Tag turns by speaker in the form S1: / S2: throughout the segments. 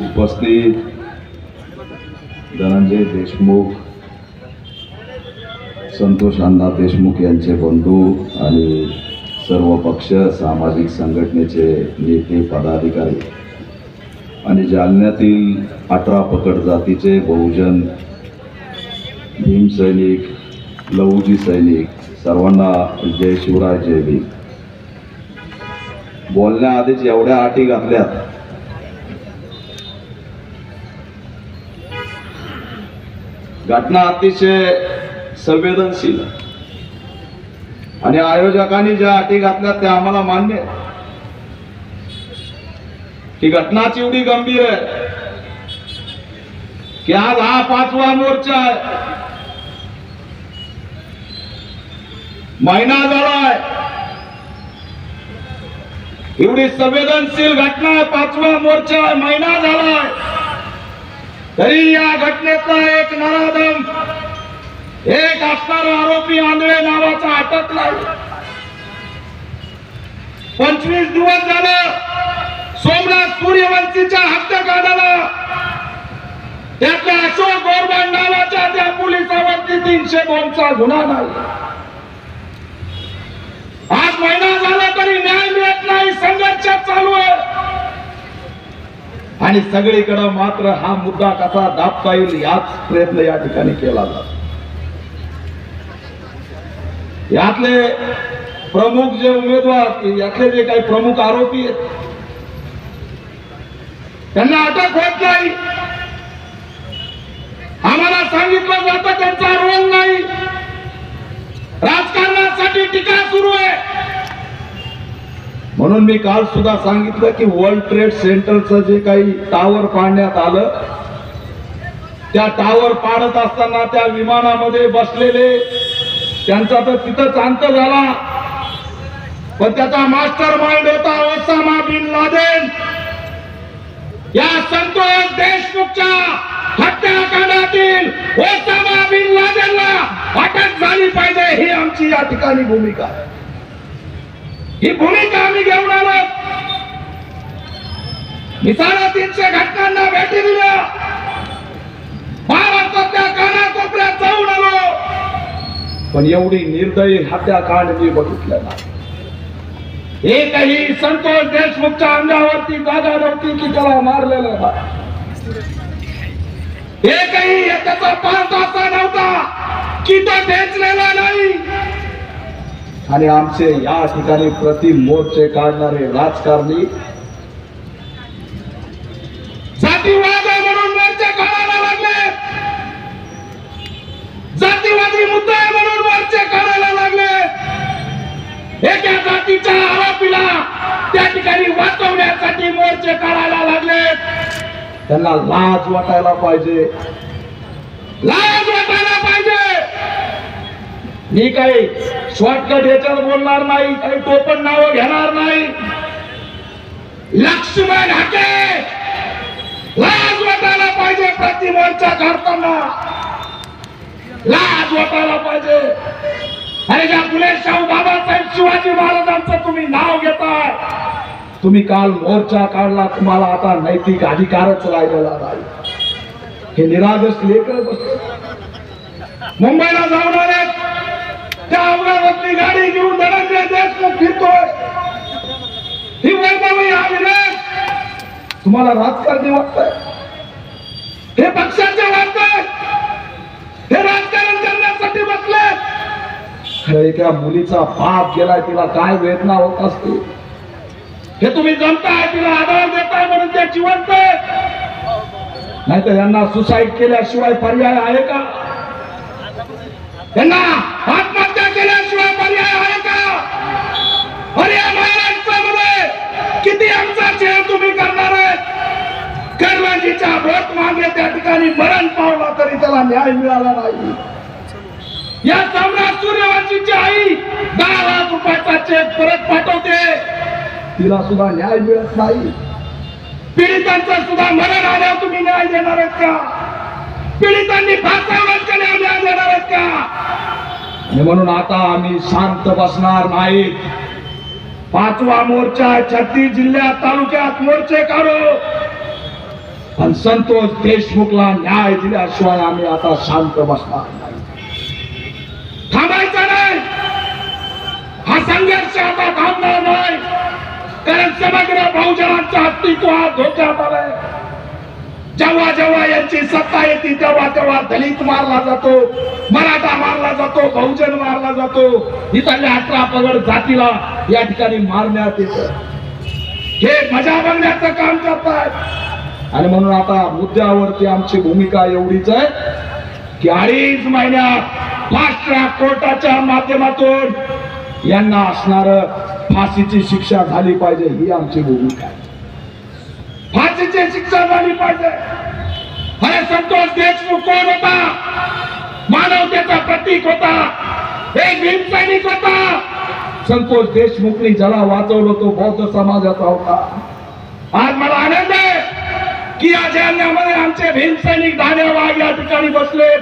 S1: उपस्थित धनंजय देशमुख संतोष अण्णा देशमुख यांचे बंधू आणि सर्व पक्ष सामाजिक संघटनेचे नेते पदाधिकारी आणि जालन्यातील अठरा पकड जातीचे बहुजन भीम सैनिक लहुजी सैनिक सर्वांना जय शिवराय जय भीम. बोलण्याआधीच एवढ्या अटी घातल्यात. घटना अतिशय संवेदनशील. आणि आयोजकांनी ज्या अटी घातल्या त्या आम्हाला मान्य ही घटनाच एवढी गंभीर आहे की आज हा पाचवा मोर्चा आहे. महिना झालाय एवढी संवेदनशील घटना पाचवा मोर्चा महिना झालाय. तरी या घटनेतला एक नराधम एक असणारा आरोपी आंधळे नावाचा अटकलाय पंचवीस दिवस झालं सोमनाथ सूर्यवंशीच्या हत्याकांडाला. त्यातल्या अशोक गोरबान नावाच्या त्या पोलिसावरती तीनशे दोनचा गुन्हा झाला. आज महिना झाला तरी न्याय मिळत नाही संघर्ष चालू आहे. आणि सगळीकडे मात्र हा मुद्दा कसा दाबता येईल याच प्रयत्न या ठिकाणी केला जातो. यातले प्रमुख जे उमेदवार यातले जे काही प्रमुख आरोपी आहेत त्यांना अटक होत नाही. आम्हाला सांगितलं जातं त्यांचा रोल नाही. राजकारणासाठी टीका सुरू आहे. म्हणून मी काल सुद्धा सांगितलं की वर्ल्ड ट्रेड सेंटरचं जे काही टावर पाडण्यात आलं त्या टावर पाडत असताना त्या विमानामध्ये बसलेले त्यांचा तर तिथंच अंत झाला. पण त्याचा मास्टर माइंड होता ओसामा बिन लादेन. या संतोष देशमुखच्या हत्याकांडातील ओसामा बिन लादेनला अटक झाली पाहिजे ही आमची या ठिकाणी भूमिका. ही भूमिका आम्ही घेऊन आलो. मी साडेतीनशे घटकांना भेटी दिल्या. महाराष्ट्रातल्या कानाकोपऱ्यात जाऊन आलो. पण एवढी निर्दयी हत्याकांड मी बघितलं नाही. एकही संतोष देशमुखच्या अंगावरती दादा नव्हती की त्याला मारलेलं नाही. एकही त्याचा पाच असा नव्हता. की तो बेचलेला नाही. आणि आमचे या ठिकाणी प्रति मोर्चे काढणारे राजकारणी जातीवाद म्हणून मोर्चे काढायला लागले. जातीवादी मुद्दा म्हणून मोर्चे काढायला लागले. एका जातीच्या आरोपीला त्या ठिकाणी वाचवण्यासाठी मोर्चे काढायला लागले. त्यांना लाज वाटायला पाहिजे. लाज वाटायला पाहिजे. मी काही शॉर्टकट याच्यात बोलणार नाही काही टोपण नाव घेणार नाही. लक्ष्मण हाके. लाज वाटायला पाहिजे प्रति मोर्चा काढताना. लाज वाटायला पाहिजे. अरे ज्या फुले शाहू बाबासाहेब शिवाजी महाराजांचं तुम्ही नाव घेताय तुम्ही काल मोर्चा काढला तुम्हाला आता नैतिक अधिकारच राहिलेला नाही हे निरागस लेकर मुंबईला जाऊन आले त्या अवघातली गाडी घेऊन धनंजय देशमुख फिरतोय. ही वैभवी हा तुम्हाला राजकारणी वाटतंय? हे पक्षाचे वाटतंय? हे राजकारण करण्यासाठी बसले? खरं एका मुलीचा बाप गेलाय तिला काय वेदना होत असते हे तुम्ही जमताय तिला आधार देताय म्हणून ते जिवंत नाही तर यांना सुसाईड केल्याशिवाय पर्याय आहे का? त्यांना आत्महत्या केल्याशिवाय पर्याय आहे का? अरे महाराष्ट्रामध्ये किती आमचा खेळ तुम्ही करणार आहेत? कर्माजीच्या भोट मागे त्या ठिकाणी मरण पावला तरी त्याला न्याय मिळाला नाही. या सम्राट सूर्यवंशीची आई दहा लाख रुपयाचा चेक परत पाठवते. तिला सुद्धा न्याय मिळत नाही. पीडितांचं सुद्धा मरण आल्यावर तुम्ही न्याय देणार आहेत का? पीडितांनी फासावर न्याय देणार आहेत का? आणि म्हणून आता आम्ही शांत बसणार नाहीत. पाचवा मोर्चा छत्तीस जिल्ह्यात तालुक्यात मोर्चे काढू. पण संतोष देशमुखला न्याय दिल्याशिवाय आम्ही आता शांत बसणार नाही. थांबायचं नाही. हा संघर्ष आता थांबणार नाही. कारण समग्र बहुजनांचं अस्तित्व हा धोक्यात आलाय. जेव्हा जेव्हा यांची सत्ता येते तेव्हा तेव्हा दलित मारला जातो मराठा मारला जातो बहुजन मारला जातो. इथल्या अठरा पगड जातीला या ठिकाणी मारण्यात येत. हे मजा बघण्याचं काम करतात. आणि म्हणून आता मुद्द्यावरती आमची भूमिका एवढीच आहे की अडीच महिन्यात फास्ट ट्रॅक कोर्टाच्या माध्यमातून यांना असणार फाशीची शिक्षा झाली पाहिजे ही आमची भूमिका आहे. फाशीची शिक्षा झाली पाहिजे. अरे संतोष देशमुख कोण होता? मानवतेचा प्रतीक होता. एक भीमसैनिक होता. संतोष देशमुखनी ज्याला वाचवलं तो बौद्ध समाजाचा होता. आज मला आनंद आहे की या जालन्यामध्ये आमचे भीमसैनिक सैनिक या ठिकाणी बसले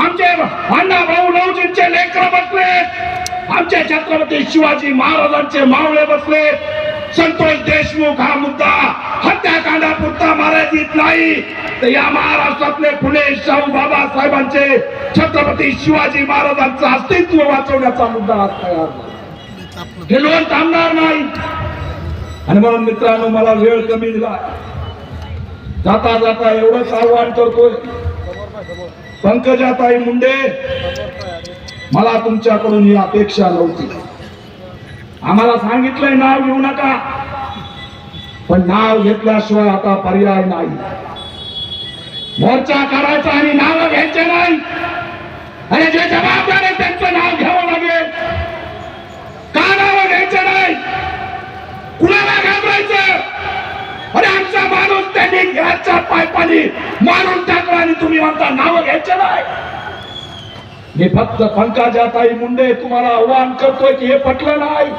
S1: आमचे अण्णा भाऊ नवजींचे लेकर बसले आमचे छत्रपती शिवाजी महाराजांचे मावळे बसले. संतोष देशमुख हा मुद्दा हत्याकांडापुरता मर्यादित नाही. तर या महाराष्ट्रातले फुले शाहू बाबासाहेबांचे छत्रपती शिवाजी महाराजांचं अस्तित्व वाचवण्याचा मुद्दा आज तयार हे लोक थांबणार नाही. आणि म्हणून मित्रांनो मला वेळ कमी दिला जाता जाता एवढंच आव्हान करतोय. पंकजाताई मुंडे मला तुमच्याकडून ही अपेक्षा नव्हती. आम्हाला सांगितलंय नाव घेऊ नका. पण नाव घेतल्याशिवाय आता पर्याय नाही. मोर्चा काढायचा आणि नाव घ्यायचे नाही. आणि जे जबाबदार आहे त्यांचं नाव घ्यावं लागेल. का नाव घ्यायचं नाही. कुणाला घाबरायचं? अरे आमचा माणूस त्यांनी घ्यायच्या पायपानी मारून टाकला आणि तुम्ही म्हणता नाव घ्यायचं नाही. मी फक्त पंकजाताई मुंडे तुम्हाला आव्हान करतोय की हे पटलं नाही.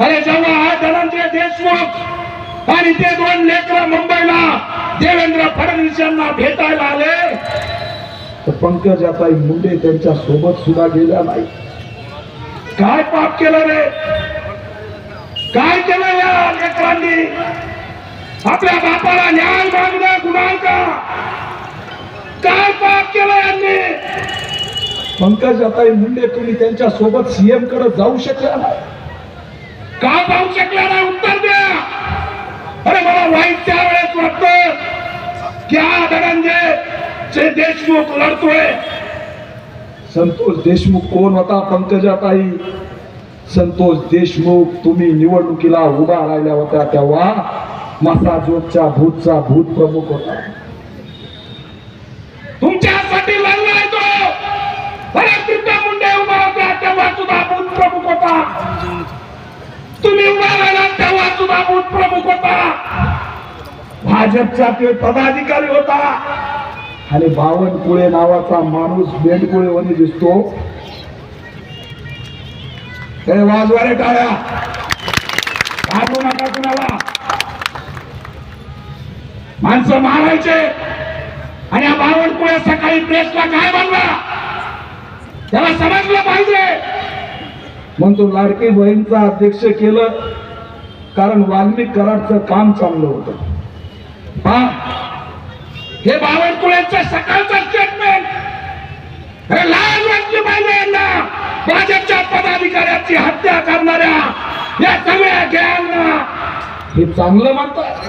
S1: अरे जेव्हा हा धनंजय देशमुख आणि ते दोन लेकर मुंबईला देवेंद्र फडणवीस यांना भेटायला आले. तर पंकजाताई मुंडे त्यांच्यासोबत सुद्धा गेल्या नाही. काय पाप केलं रे? काय केलं या लेकरांनी? आपल्या बापाला न्याय मागणं गुन्हा का काय पाप केलं यांनी? पंकजाताई मुंडे तुम्ही त्यांच्यासोबत सीएमकडे जाऊ शकला नाही. का जाऊ शकला नाही? उत्तर द्या. अरे मला वाईट त्यावेळेस वाटत की हा धनंजय जे देशमुख लढतोय. संतोष देशमुख कोण होता पंकजाताई? संतोष देशमुख तुम्ही निवडणुकीला उभा राहिल्या होत्या तेव्हा मसाजोगच्या भूतचा भूत प्रमुख होता. तुम्ही उभा राहिला तेव्हा सुद्धा भूत प्रमुख होता. भाजपचा ते पदाधिकारी होता. आणि बावनकुळे नावाचा माणूस बेंडकुळेवानी दिसतो. हे वाजवारे टाळ्या. घाबरू नका कुणाला. माणसं मारायचे. आणि या बावनकुळे सकाळी प्रेसला काय बनला त्याला समजलं पाहिजे. मग तो लाडकी बहीणचा अध्यक्ष केलं. कारण वाल्मिक कराडचं काम चांगलं होतं. पहा, हे बावनकुळेचं सकाळचं स्टेटमेंट हे लाज वाटली पाहिजे यांना भाजपच्या पदाधिकाऱ्याची हत्या करणाऱ्या या सगळ्या गँगना. हे चांगलं म्हणतात.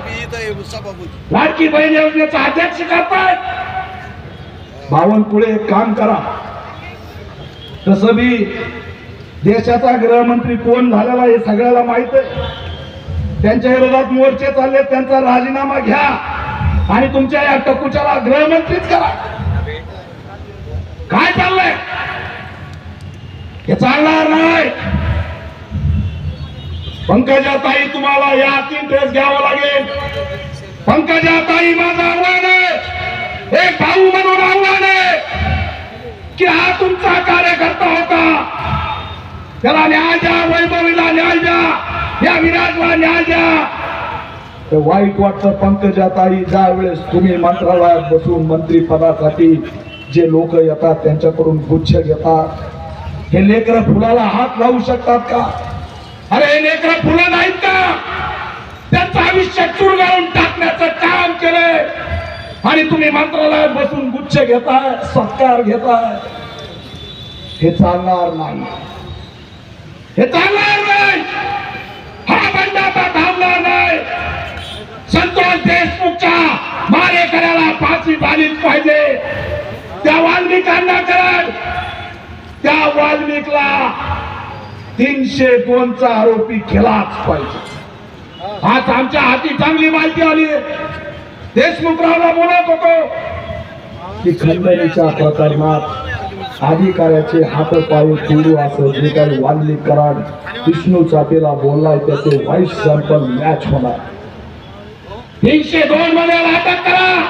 S1: लाडकी बहीण योजनेचा अध्यक्ष करतायत बावनकुळे एक काम करा. तसं बी देशाचा गृहमंत्री कोण झालेला हे सगळ्याला माहीत आहे. त्यांच्या विरोधात मोर्चे चालले त्यांचा राजीनामा घ्या. आणि तुमच्या या टकुच्याला गृहमंत्रीच करा. काय चाललंय? हे चालणार नाही. पंकजाताई तुम्हाला या तीन ड्रेस घ्यावं लागेल. पंकजाताई माझं आव्हान आहे. एक भाऊ म्हणून आव्हान आहे. की हा तुमचा कार्यकर्ता होता. त्याला न्याय द्या वैभवीला न्याय द्या या विराजला न्याय द्या. ते वाईट वाटतं पंकजाताई ज्या वेळेस तुम्ही मंत्रालयात बसून मंत्री पदासाठी जे लोक येतात त्यांच्याकडून गुच्छ घेतात. हे लेकर फुलाला हात लावू शकतात का? अरे हे लेकर फुलं नाहीत का? त्यांचं आयुष्य चुरगाळून टाकण्याचं काम केलंय. आणि तुम्ही मंत्रालयात बसून गुच्छ घेताय सत्कार घेताय. हे चालणार नाही. हे चालणार नाही हा बंड आता थांबणार नाही. संतोष देशमुखच्या मारेकऱ्याला फाशी झालीच पाहिजे. त्या वाल्मिकांना करण त्या वाल्मिकला तीनशे दोनचा आरोपी केलाच पाहिजे. आज आमच्या हाती चांगली माहिती आली. देशमुखरावला बोलत होतो. की खंडणीच्या प्रकरणात अधिकाऱ्याचे हात पाय असं जे काही वाल्मिक कराड. विष्णू चापेला बोललाय त्याचे व्हाईस सॅम्पल मॅच होणार. तीनशे दोन मध्ये अटक करा.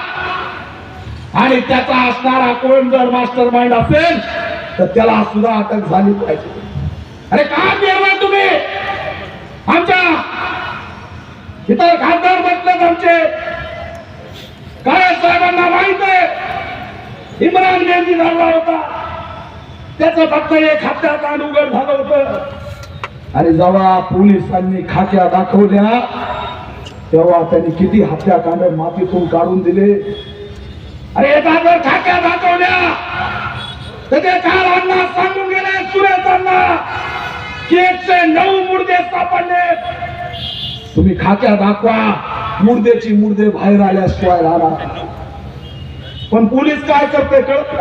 S1: आणि त्याचा असणारा कोण जर मास्टर माइंड असेल तर त्याला सुद्धा अटक झाली पाहिजे. अरे का केलं तुम्ही? आमच्या इतर खासदार बसलेत आमचे. काय साहेबांना माहीत आहे इम्रान मेहंदी झाला होता. त्याचं फक्त एक हत्याकांड उघड झालं होतं आणि जेव्हा पोलिसांनी खाक्या दाखवल्या तेव्हा त्यांनी किती हत्याकांड मातीतून काढून दिले अरे जर खाक्या दाखवल्या तर ते काल अण्णा सांगून गेले सुरेश अण्णा की एकशे नऊ मुर्दे सापडले तुम्ही खाक्या दाखवा मुर्देची मुर्दे बाहेर आल्याशिवाय राहणार. पण पोलीस काय करते कळत.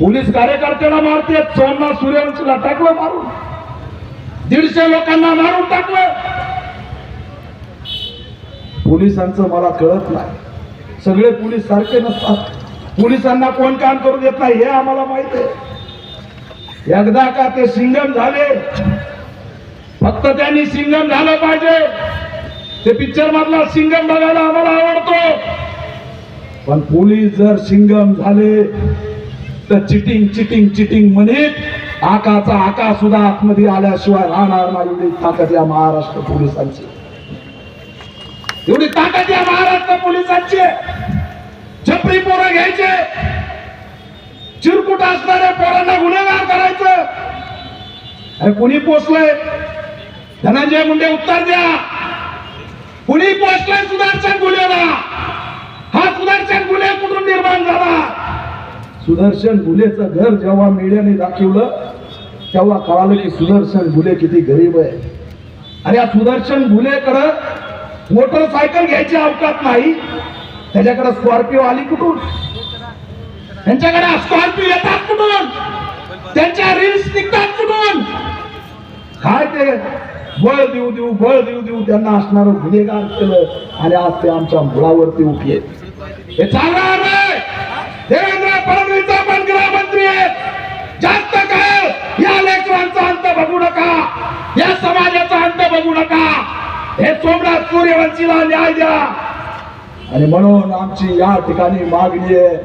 S1: पोलीस कार्यकर्त्याला मारते सोमना सूर्यवंशीला टाकलं मारून. दीडशे लोकांना मारून टाकलं. पोलिसांचं मला कळत नाही. सगळे पोलीस सारखे नसतात. पोलिसांना कोण काम करू देत नाही हे आम्हाला माहीत आहे. एकदा का ते सिंगम झाले फक्त त्यांनी सिंगम झालं पाहिजे. ते पिक्चर मधला सिंगम बघायला आम्हाला आवडतो. पण पोलीस जर सिंगम झाले तर चिटिंग चिटिंग चिटिंग म्हणत आकाचा आका सुद्धा आतमध्ये आल्याशिवाय राहणार नाही. एवढी ताकद या महाराष्ट्र पोलिसांची. एवढी ताकद या महाराष्ट्र पोलिसांची. छपरी पोरं घ्यायचे. चिरकुट असणाऱ्या पोरांना गुन्हेगार करायचं. अरे कुणी पोचलंय धनंजय मुंडे उत्तर द्या. कुणी पोचलंय सुदर्शन गुन्हेला हा सुदर्शन गुन्हे कुठून निर्माण झाला सुदर्शन भुलेचं घर जेव्हा मीडियाने दाखवलं तेव्हा कळालं की सुदर्शन भुले किती गरीब आहे. अरे या सुदर्शन भुलेकडं मोटरसायकल घ्यायची अवकात नाही. त्याच्याकडे स्कॉर्पिओ आली कुठून? त्यांच्याकडे स्कॉर्पिओ येतात कुठून? त्यांच्या रील्स निघतात कुठून? काय ते? बळ देऊ देऊ बळ देऊ देऊ त्यांना असणारं गुन्हेगार केलं आणि आज ते आमच्या मुळावरती उठले हे चांगलं नाही देवेंद्र फडणवीस आपण गृहमंत्री आहेत जास्त काळ या लेकरांचा अंत बघू नका या समाजाचा अंत बघू नका हे सोमनाथ सूर्यवंशीला न्याय द्या. आणि म्हणून आमची या ठिकाणी मागणी आहे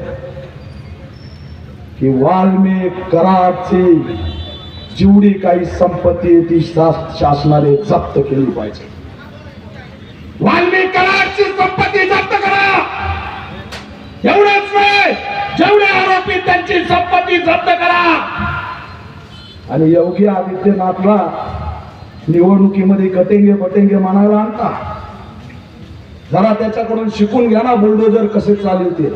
S1: की वाल्मिक कराडची जेवढी काही संपत्ती आहे ती शासनाने जप्त केली पाहिजे. वाल्मिक कराडची संपत्ती जप्त करा. एवढंच नाही जेवढे आरोपी त्यांची संपत्ती जप्त करा. आणि योगी आदित्यनाथला निवडणुकीमध्ये कटेंगे बटेंगे म्हणायला आणता. जरा त्याच्याकडून शिकून घ्या ना बुलडोजर कसे चालेल ते.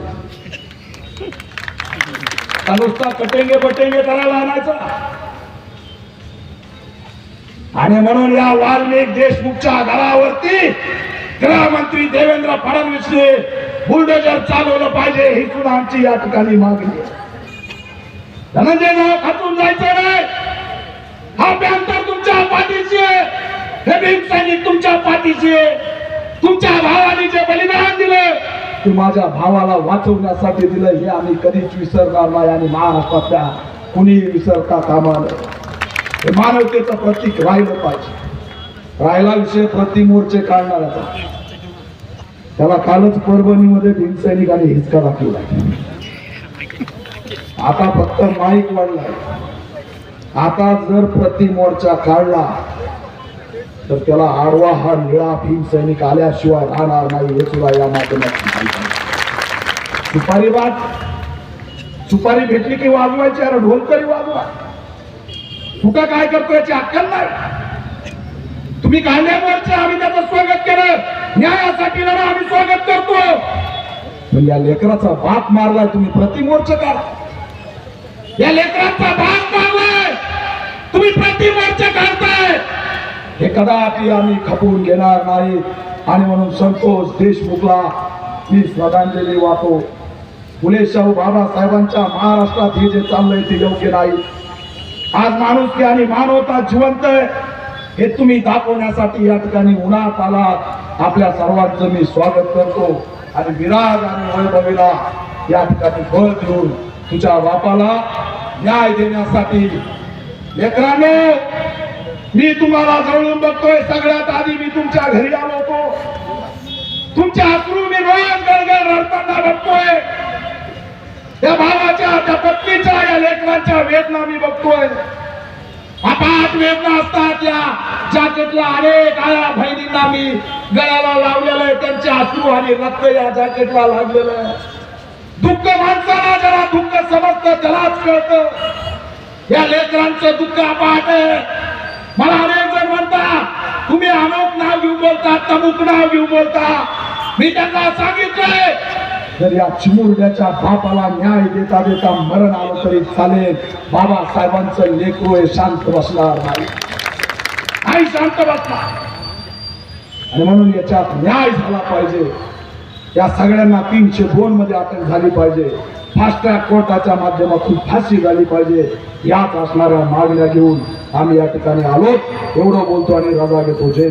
S1: नुसता कटेंगे बटेंगे करायला आणायचा. आणि म्हणून या वाल्मिक देशमुखच्या घरावरती गृहमंत्री देवेंद्र फडणवीसने बुलडोजर चालवलं पाहिजे ही सुद्धा आमची या ठिकाणी मागणी धनंजय नाव खातून जायचं नाही हा बँकर तुमच्या पाठीशी आहे हे भीम सैनिक तुमच्या तुमच्या भावाने जे बलिदान दिलं ते माझ्या भावाला वाचवण्यासाठी दिलं हे आम्ही कधीच विसरणार नाही आणि महाराष्ट्रातल्या कुणी विसरता कामा नये हे मानवतेचं प्रतीक राहिलं पाहिजे. राहिला विषय प्रतिमोर्चे काढणाऱ्याचा त्याला कालच परभणीमध्ये भीमसैनिकाने हिसका दाखवला आता फक्त माईक वाढलाय. आता जर प्रतिमोर्चा काढला तर त्याला आडवा हा निळा भीम सैनिक आल्याशिवाय राहणार नाही हे सुद्धा या माध्यमातून सुपारी वाज सुपारी भेटली की वाजवायची? अरे ढोल तरी वाजवा. तुका काय करतो याची अक्कल नाही. तुम्ही काढल्या आम्ही त्याचं स्वागत केलं. न्यायासाठी लढा आम्ही स्वागत करतो. पण या लेकराचा बाप मारलाय तुम्ही प्रतिमोर्च करा या लेकराचा बाप मारलाय. तुम्ही प्रतिमोर्च काढ कदापि आम्ही खपवून घेणार नाही. आणि म्हणून संतोष देशमुखला मी श्रद्धांजली वाहतो. फुले शाहू बाबासाहेबांच्या महाराष्ट्रात हे जे चाललंय ते योग्य नाही. आज माणूस की आणि मानवता जिवंत आहे हे तुम्ही दाखवण्यासाठी या ठिकाणी उन्हात आला आपल्या सर्वांचं मी स्वागत करतो. आणि विराज आणि वैभवीला या ठिकाणी बळ देऊन तुझ्या बापाला न्याय देण्यासाठी. लेकरांनो मी तुम्हाला जवळून बघतोय सगळ्यात आधी मी तुमच्या घरी आलो होतो. तुमच्या अश्रू मी रोज गळगळ रडताना बघतोय. त्या भावाच्या त्या पत्नीच्या या लेकरांच्या वेदना मी बघतोय. अपाट वेदना असतात या जॅकेटला अनेक आया बहिणींना मी गळ्याला लावलेलं आहे त्यांचे अश्रू आणि रक्त या जॅकेटला लागलेलं आहे. दुःख माणसाला जरा दुःख समजतं त्यालाच कळतं. या लेकरांचं दुःख अपाट आहे. मला अनेक जण म्हणतात तुम्ही अमुक नाव घेऊन बोलता तमुक नाव घेऊन बोलता. मी त्यांना सांगितलंय जर या चिमुरड्याच्या बापाला न्याय देता देता मरण आलं तरी चालेल. बाबासाहेबांचं लेकरू हे शांत बसणार नाही. नाही शांत बसणार. आणि म्हणून याच्यात न्याय झाला पाहिजे. या सगळ्यांना तीनशे दोन मध्ये अटक झाली पाहिजे. फास्ट ट्रॅक कोर्टाच्या माध्यमातून फाशी झाली पाहिजे. याच असणाऱ्या मागण्या घेऊन आम्ही या ठिकाणी आलो एवढं बोलतो आणि रजा घेतो. जय